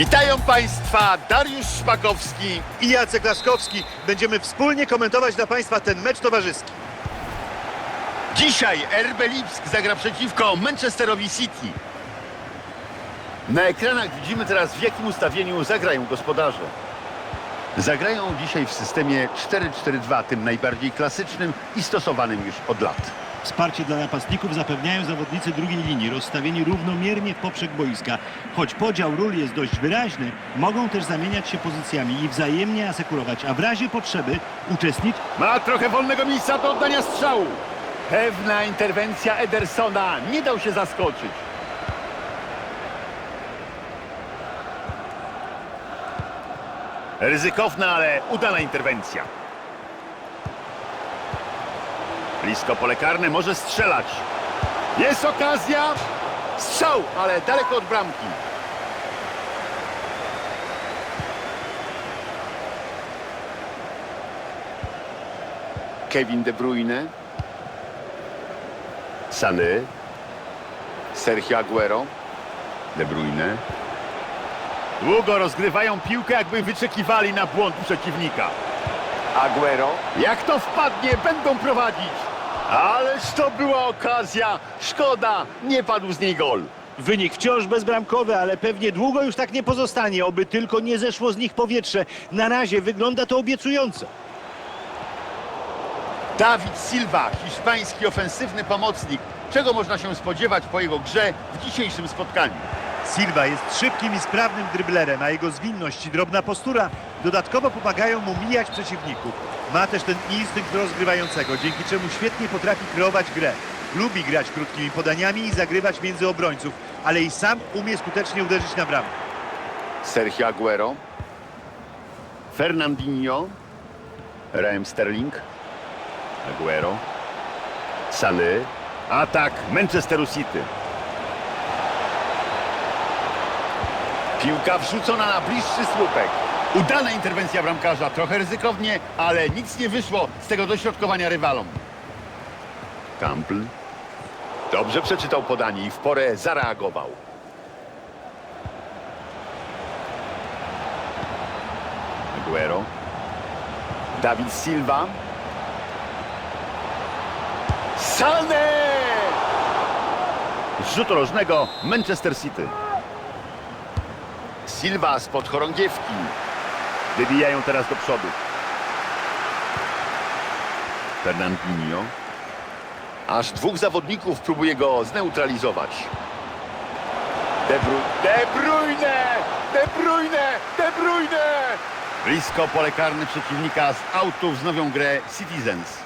Witają Państwa Dariusz Szpakowski. i Jacek Laszkowski. Będziemy wspólnie komentować dla Państwa ten mecz towarzyski. Dzisiaj RB Lipsk zagra przeciwko Manchesterowi City. Na ekranach widzimy teraz w jakim ustawieniu zagrają gospodarze. Zagrają dzisiaj w systemie 4-4-2, tym najbardziej klasycznym i stosowanym już od lat. Wsparcie dla napastników zapewniają zawodnicy drugiej linii, rozstawieni równomiernie w poprzek boiska. Choć podział ról jest dość wyraźny, mogą też zamieniać się pozycjami i wzajemnie asekurować, a w razie potrzeby uczestnic Ma trochę wolnego miejsca do oddania strzału. Pewna interwencja Edersona. Nie dał się zaskoczyć. Ryzykowna, ale udana interwencja. Blisko pole karne może strzelać. Jest okazja. Strzał, ale daleko od bramki. Kevin De Bruyne. Sany. Sergio Aguero. De Bruyne. Długo rozgrywają piłkę, jakby wyczekiwali na błąd przeciwnika. Aguero. Jak to wpadnie, będą prowadzić. Ależ to była okazja. Szkoda, nie padł z niej gol. Wynik wciąż bezbramkowy, ale pewnie długo już tak nie pozostanie, oby tylko nie zeszło z nich powietrze. Na razie wygląda to obiecująco. Dawid Silva, hiszpański ofensywny pomocnik. Czego można się spodziewać po jego grze w dzisiejszym spotkaniu? Silva jest szybkim i sprawnym dryblerem, a jego zwinność i drobna postura dodatkowo pomagają mu mijać przeciwników. Ma też ten instynkt rozgrywającego, dzięki czemu świetnie potrafi kreować grę. Lubi grać krótkimi podaniami i zagrywać między obrońców, ale i sam umie skutecznie uderzyć na bramę. Sergio Aguero. Fernandinho. Raheem Sterling. Aguero. Sany. Atak Manchesteru City. Piłka wrzucona na bliższy słupek. Udana interwencja bramkarza, trochę ryzykownie, ale nic nie wyszło z tego dośrodkowania rywalom. Campbell. Dobrze przeczytał podanie i w porę zareagował. Aguero. David Silva. Sané! Z rożnego Manchester City. Silva spod chorągiewki. Wybijają teraz do przodu. Fernandinho. Aż dwóch zawodników próbuje go zneutralizować. De, Bru De Bruyne! De Bruyne! De Bruyne! Blisko pole karne przeciwnika z autu wznowią grę Citizens.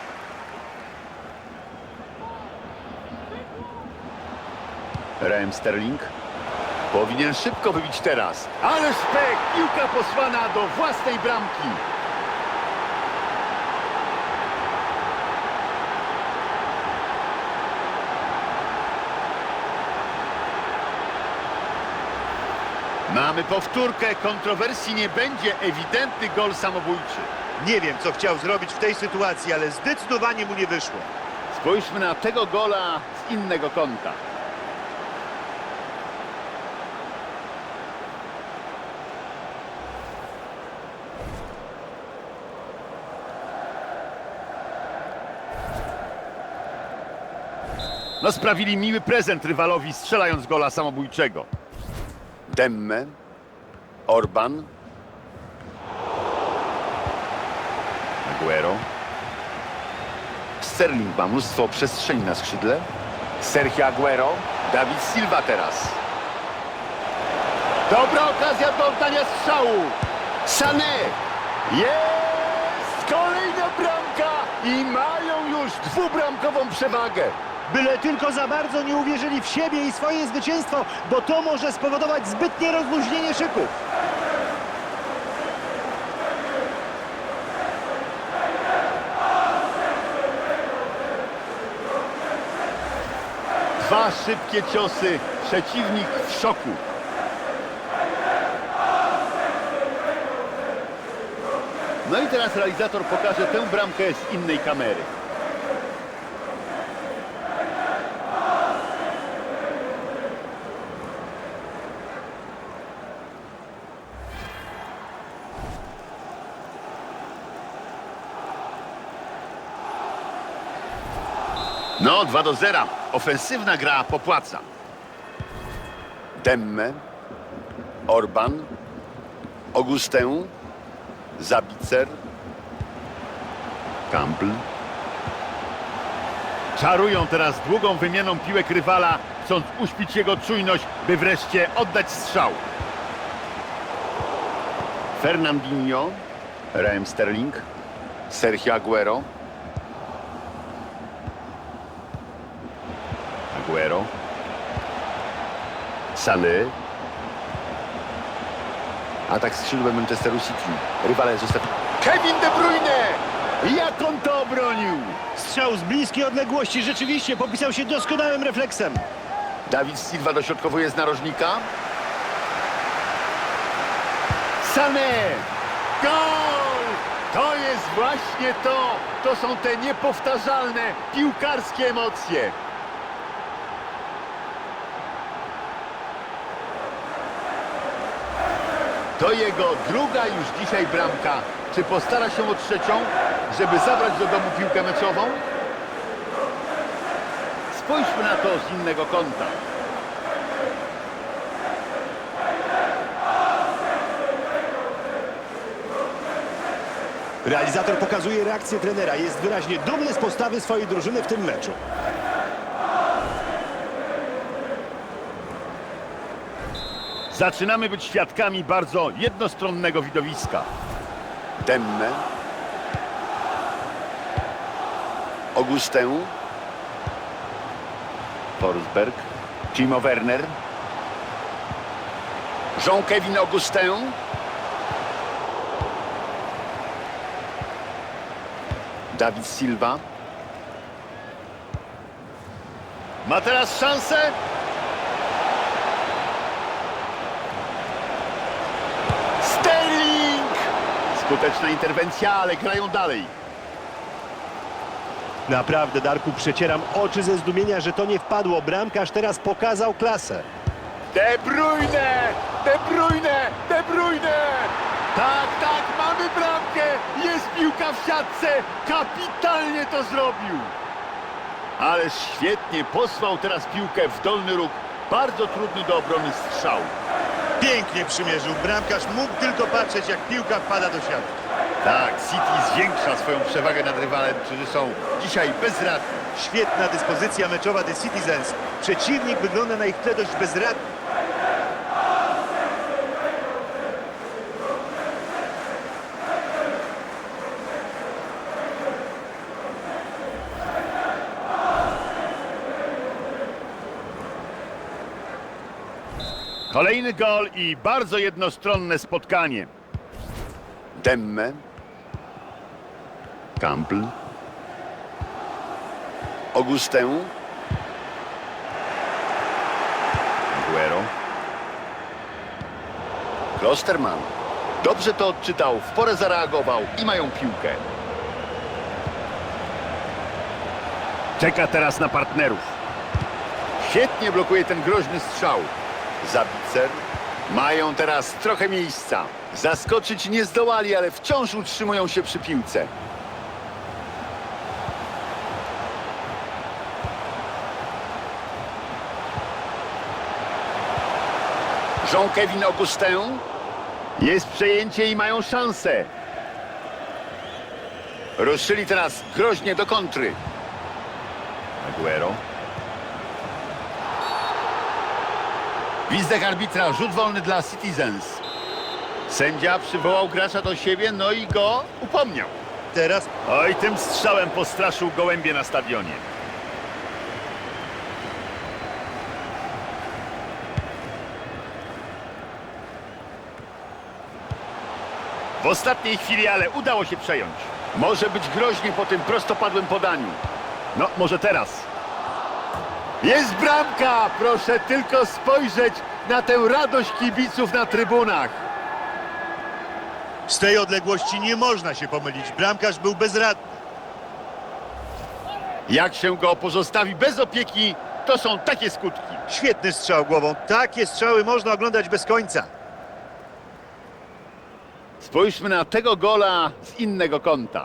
Raheem Sterling. Powinien szybko wybić teraz. Ale szpek! Piłka posłana do własnej bramki. Mamy powtórkę. Kontrowersji nie będzie. Ewidentny gol samobójczy. Nie wiem, co chciał zrobić w tej sytuacji, ale zdecydowanie mu nie wyszło. Spójrzmy na tego gola z innego kąta. No sprawili miły prezent rywalowi strzelając gola samobójczego. Demme, Orban, Aguero. Sterling ma mnóstwo przestrzeni na skrzydle. Sergio Aguero. Dawid Silva teraz. Dobra okazja do oddania strzału. Sané. Jest! Kolejna bramka i mają już dwubramkową przewagę. Byle tylko za bardzo nie uwierzyli w siebie i swoje zwycięstwo, bo to może spowodować zbytnie rozluźnienie szyków. Dwa szybkie ciosy. Przeciwnik w szoku. No i teraz realizator pokaże tę bramkę z innej kamery. No, 2 do 0. Ofensywna gra popłaca. Demme, Orban, Augustę, Zabicer, Campbell. Czarują teraz długą wymianą piłek rywala, chcąc uśpić jego czujność, by wreszcie oddać strzał. Fernandinho, Raheem Sterling, Sergio. Aguero. Sany. Atak skrzydłem Manchesteru City. Rywale zostawili. Kevin De Bruyne! Jak on to obronił? Strzał z bliskiej odległości rzeczywiście popisał się doskonałym refleksem. Dawid Silva dośrodkowuje z narożnika. Sané! Gol! To jest właśnie to! To są te niepowtarzalne piłkarskie emocje. To jego druga już dzisiaj bramka. Czy postara się o trzecią, żeby zabrać do domu piłkę meczową? Spójrzmy na to z innego kąta. Realizator pokazuje reakcję trenera. Jest wyraźnie dumny z postawy swojej drużyny w tym meczu. Zaczynamy być świadkami bardzo jednostronnego widowiska. Demme. Augustę. Forsberg. Timo Werner. Jean-Kevin Augustę. Dawid Silva. Ma teraz szansę. Sterling! Skuteczna interwencja, ale grają dalej. Naprawdę, Darku, przecieram oczy ze zdumienia, że to nie wpadło. Bramkarz teraz pokazał klasę. De Bruyne! De Bruyne! De Bruyne! Tak, tak, mamy bramkę! Jest piłka w siatce! Kapitalnie to zrobił! Ależ świetnie posłał teraz piłkę w dolny róg. Bardzo trudny do obrony strzał. Pięknie przymierzył. Bramkarz mógł tylko patrzeć, jak piłka wpada do siatki. Tak, City zwiększa swoją przewagę nad rywalem, którzy są dzisiaj bezradni. Świetna dyspozycja meczowa The Citizens. Przeciwnik wygląda na ich tle dość bezradnie. Kolejny gol i bardzo jednostronne spotkanie. Demme. Campbell. Augustę. Aguero. Klosterman. Dobrze to odczytał, w porę zareagował i mają piłkę. Czeka teraz na partnerów. Świetnie blokuje ten groźny strzał. Zabicer. Mają teraz trochę miejsca. Zaskoczyć nie zdołali, ale wciąż utrzymują się przy piłce. Jean-Kevin Augustę. Jest przejęcie i mają szansę. Ruszyli teraz groźnie do kontry. Aguero. Gwizdek arbitra, rzut wolny dla Citizens. Sędzia przywołał gracza do siebie, no i go upomniał. Teraz Oj, tym strzałem postraszył gołębie na stadionie. W ostatniej chwili, ale udało się przejąć. Może być groźnie po tym prostopadłym podaniu. No, może teraz. Jest bramka! Proszę tylko spojrzeć na tę radość kibiców na trybunach. z tej odległości nie można się pomylić. Bramkarz był bezradny. Jak się go pozostawi bez opieki, to są takie skutki. Świetny strzał głową. Takie strzały można oglądać bez końca. Spójrzmy na tego gola z innego kąta.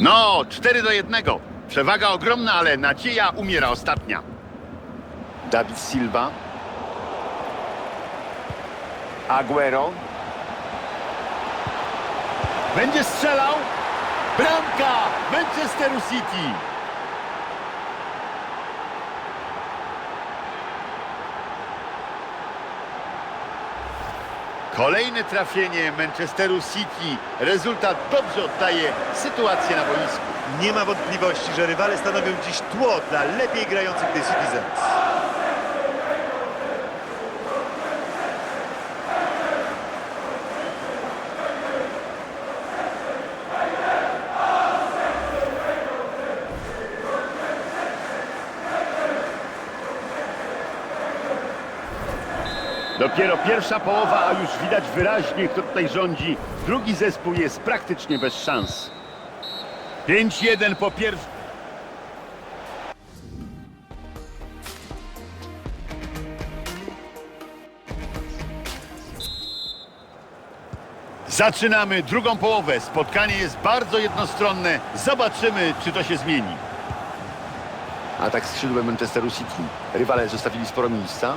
No, 4 do 1. Przewaga ogromna, ale nadzieja umiera ostatnia. Dawid Silva. Aguero. Będzie strzelał. Bramka Manchesteru City. Kolejne trafienie Manchesteru City. Rezultat dobrze oddaje sytuację na boisku. Nie ma wątpliwości, że rywale stanowią dziś tło dla lepiej grających The Citizens. Dopiero pierwsza połowa, a już widać wyraźnie, kto tutaj rządzi. Drugi zespół jest praktycznie bez szans. 5-1 po pierwszym. Zaczynamy drugą połowę. Spotkanie jest bardzo jednostronne. Zobaczymy, czy to się zmieni. Atak skrzydłem Manchesteru City. Rywale zostawili sporo miejsca.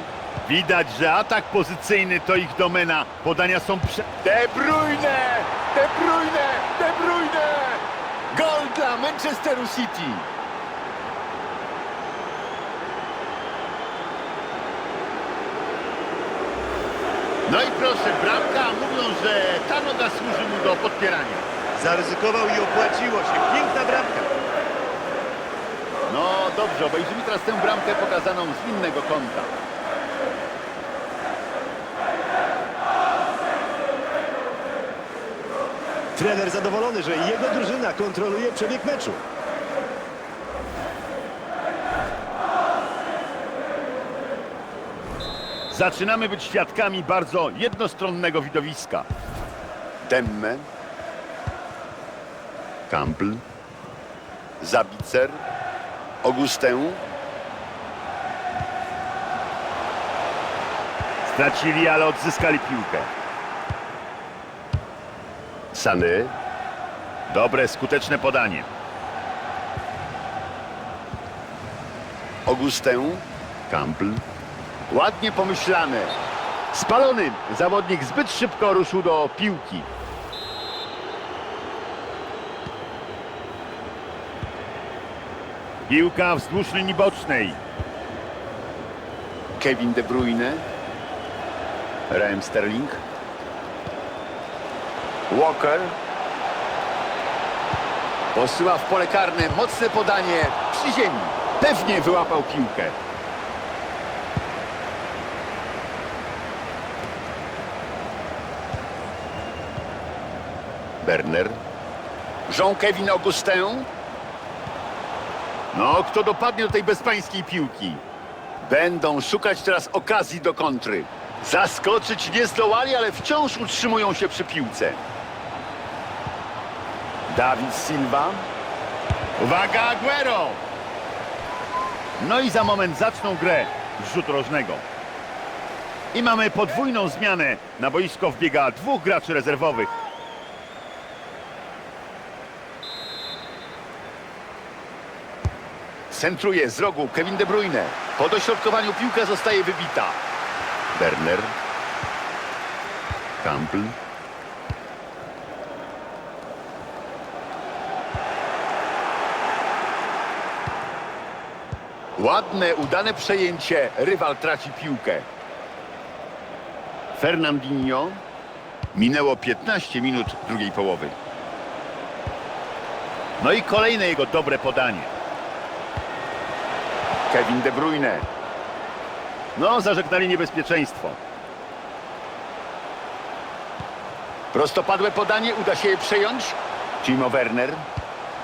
Widać, że atak pozycyjny to ich domena. Podania są prze... De Bruyne! De Bruyne! De Bruyne! Gol dla Manchesteru City! No i proszę, bramka, mówią, że ta noga służy mu do podpierania. Zaryzykował i opłaciło się. Piękna bramka. No dobrze, obejrzymy teraz tę bramkę pokazaną z innego kąta. Trener zadowolony, że jego drużyna kontroluje przebieg meczu. Zaczynamy być świadkami bardzo jednostronnego widowiska. Demme. Kampl. Zabicer. Augustę. Stracili, ale odzyskali piłkę. Sany. Dobre, skuteczne podanie. Augustę. Kampl. Ładnie pomyślane. Spalony zawodnik zbyt szybko ruszył do piłki. Piłka wzdłuż linii bocznej. Kevin De Bruyne. Raheem Sterling. Walker. Posyła w pole karne mocne podanie przy ziemi. Pewnie wyłapał piłkę. Berner. Jean-Kevin Augustin. No, kto dopadnie do tej bezpańskiej piłki? Będą szukać teraz okazji do kontry. Zaskoczyć nie zdołali, ale wciąż utrzymują się przy piłce. Dawid Silva. Uwaga, Aguero! No i za moment zaczną grę z rzutu rożnego. I mamy podwójną zmianę. Na boisko wbiega dwóch graczy rezerwowych. Centruje z rogu Kevin De Bruyne. Po dośrodkowaniu piłka zostaje wybita. Berner. Kampl. Ładne, udane przejęcie. Rywal traci piłkę. Fernandinho. Minęło 15 minut drugiej połowy. No i kolejne jego dobre podanie. Kevin De Bruyne. No, zażegnali niebezpieczeństwo. Prostopadłe podanie, uda się je przejąć. Timo Werner.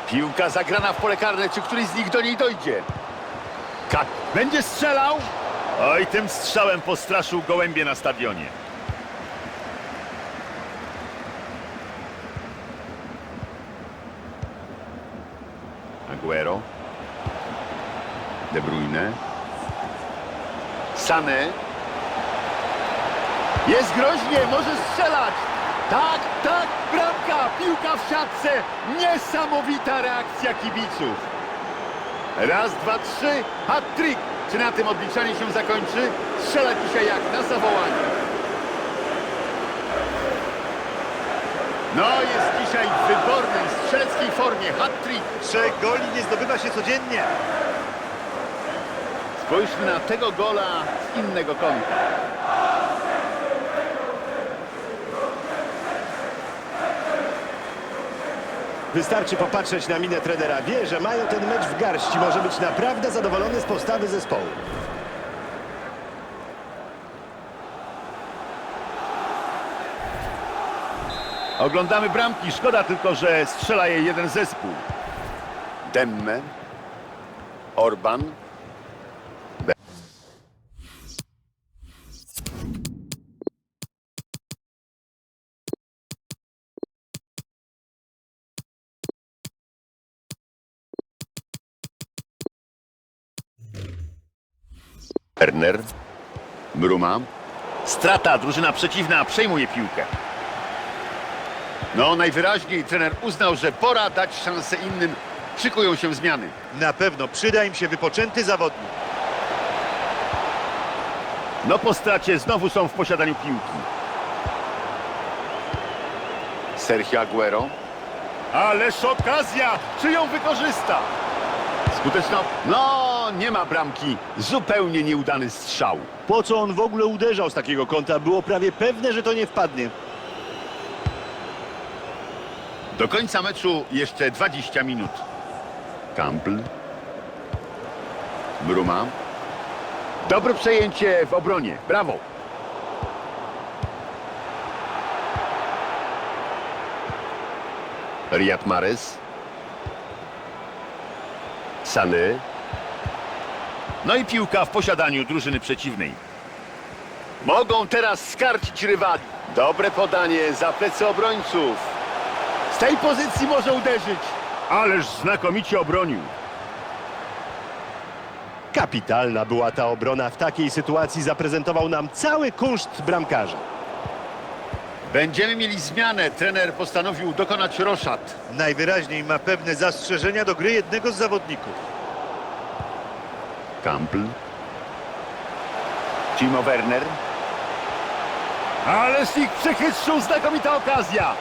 Piłka zagrana w pole karne, czy któryś z nich do niej dojdzie? Kat będzie strzelał? Oj, tym strzałem postraszył gołębie na stadionie. Aguero. De Bruyne. Sane. Jest groźnie, może strzelać. Tak, tak, bramka, piłka w siatce. Niesamowita reakcja kibiców. Raz, dwa, trzy, hat-trick. Czy na tym odliczanie się zakończy? Strzela dzisiaj jak na zawołanie. No, jest dzisiaj w wybornej strzeleckiej formie. Hat-trick. Trzech goli nie zdobywa się codziennie. Spójrzmy na tego gola z innego kąta. Wystarczy popatrzeć na minę trenera. Wie, że mają ten mecz w garści. Może być naprawdę zadowolony z postawy zespołu. Oglądamy bramki. Szkoda tylko, że strzela je jeden zespół. Demme. Orban. Werner. Bruma. Strata, drużyna przeciwna przejmuje piłkę. No, najwyraźniej trener uznał, że pora dać szansę innym. Szykują się zmiany. Na pewno przyda im się wypoczęty zawodnik. No po stracie znowu są w posiadaniu piłki. Sergio Aguero. Ależ okazja! Czy ją wykorzysta? Skuteczna? No, nie ma bramki. Zupełnie nieudany strzał. Po co on w ogóle uderzał z takiego kąta? Było prawie pewne, że to nie wpadnie. Do końca meczu jeszcze 20 minut. Campbell. Bruma. Dobre przejęcie w obronie. Brawo. Riyad Mahrez. Sany. No i piłka w posiadaniu drużyny przeciwnej. Mogą teraz skarcić rywali. Dobre podanie za plecy obrońców. Z tej pozycji może uderzyć. Ależ znakomicie obronił. Kapitalna była ta obrona. W takiej sytuacji zaprezentował nam cały kunszt bramkarza. Będziemy mieli zmianę. Trener postanowił dokonać roszad. Najwyraźniej ma pewne zastrzeżenia do gry jednego z zawodników. Campbell. Timo Werner. Ależ ich przechytrzył, znakomita okazja.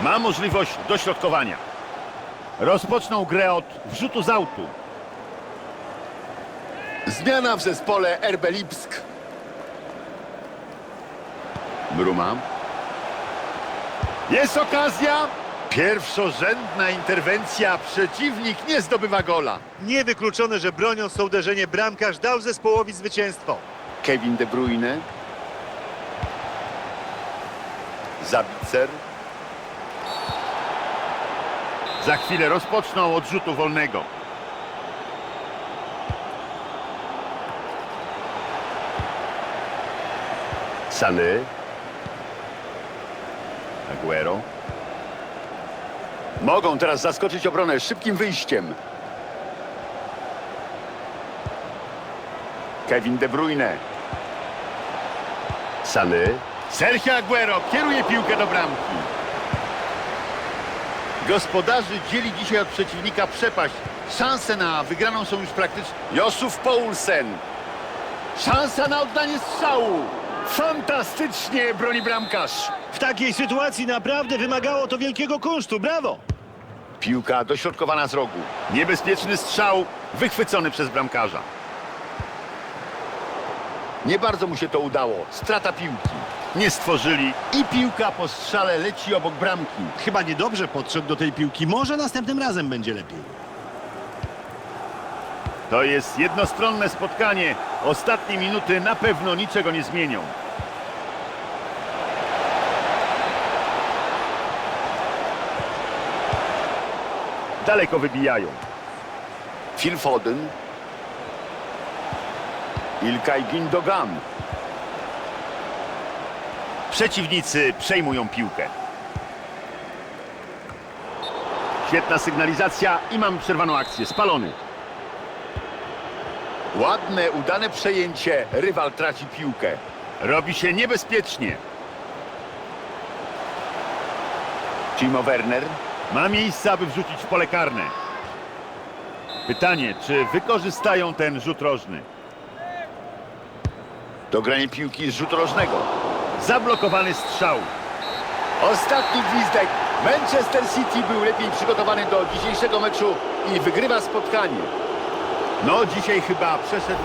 Ma możliwość dośrodkowania. Rozpoczną grę od wrzutu z autu. Zmiana w zespole RB Lipsk. Bruma. Jest okazja. Pierwszorzędna interwencja. Przeciwnik nie zdobywa gola. Niewykluczone, że broniąc to uderzenie bramkarz dał zespołowi zwycięstwo. Kevin De Bruyne. Zabicer. Za chwilę rozpoczną od rzutu wolnego. Sany. Aguero. Mogą teraz zaskoczyć obronę szybkim wyjściem. Kevin De Bruyne. Sany. Sergio Aguero kieruje piłkę do bramki. Gospodarzy dzieli dzisiaj od przeciwnika przepaść. Szanse na wygraną są już praktycznie. Josuf Poulsen. Szansa na oddanie strzału. Fantastycznie broni bramkarz. W takiej sytuacji naprawdę wymagało to wielkiego kunsztu. Brawo! Piłka dośrodkowana z rogu. Niebezpieczny strzał wychwycony przez bramkarza. Nie bardzo mu się to udało. Strata piłki. Nie stworzyli i piłka po strzale leci obok bramki. Chyba niedobrze podszedł do tej piłki. Może następnym razem będzie lepiej. To jest jednostronne spotkanie. Ostatnie minuty na pewno niczego nie zmienią. Daleko wybijają. Phil Foden. Ilkay Gündogan. Przeciwnicy przejmują piłkę. Świetna sygnalizacja i mamy przerwaną akcję. Spalony. Ładne, udane przejęcie. Rywal traci piłkę. Robi się niebezpiecznie. Timo Werner ma miejsce, aby wrzucić w pole karne. Pytanie, czy wykorzystają ten rzut rożny? Dogranie piłki z rzutu rożnego. Zablokowany strzał. Ostatni gwizdek. Manchester City był lepiej przygotowany do dzisiejszego meczu i wygrywa spotkanie. No, dzisiaj chyba przeszedł